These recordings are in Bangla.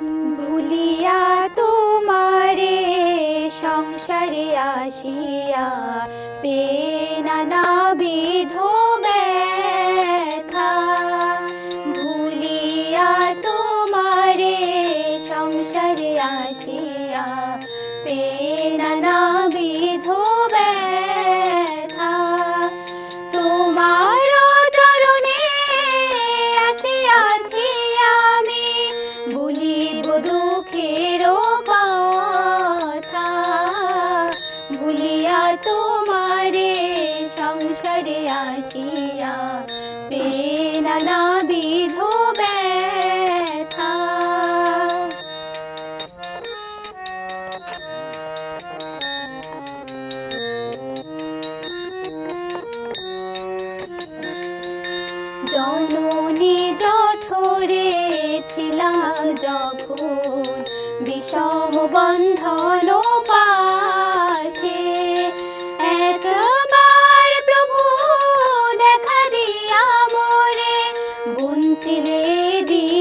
ভুলিয়া তোমারে সংসারে আসিয়া পেনানা বিধ ব্যথা। ভুলিয়া তোমারে সংসারে আসিয়া পেনানা বিধ বুনচিলে দিন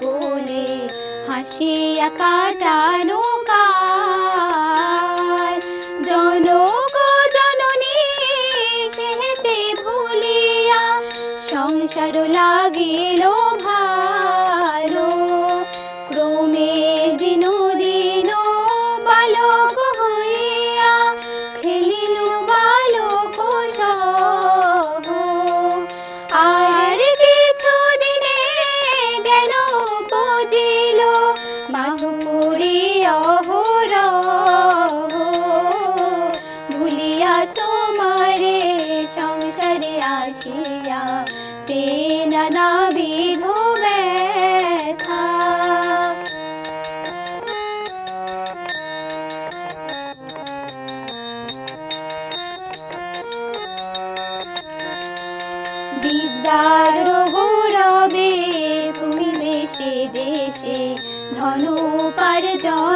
কোলে হাসিয়া কাটানো জনক জননী ভুলিয়া সংসার লাগিল আসিয়া পেনানা বিধ ব্যথা বিদ্যার গৌরবে পরিবেশে দেশে ধন উপার্জন করি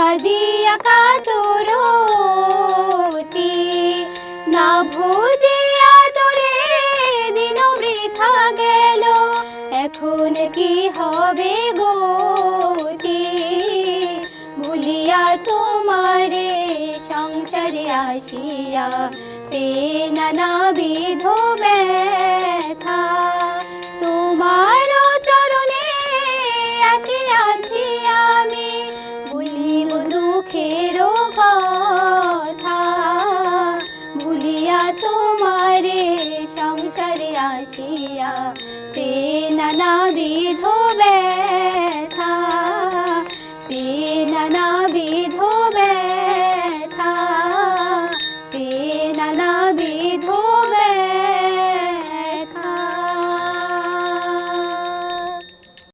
কাদিয়া কাতরতি না ভোজে আদরে দিন বৃথা গেল, এখন কি হবে ভুলিয়া তোমারে আসিয়া পেনানা বিধ ব্যথা।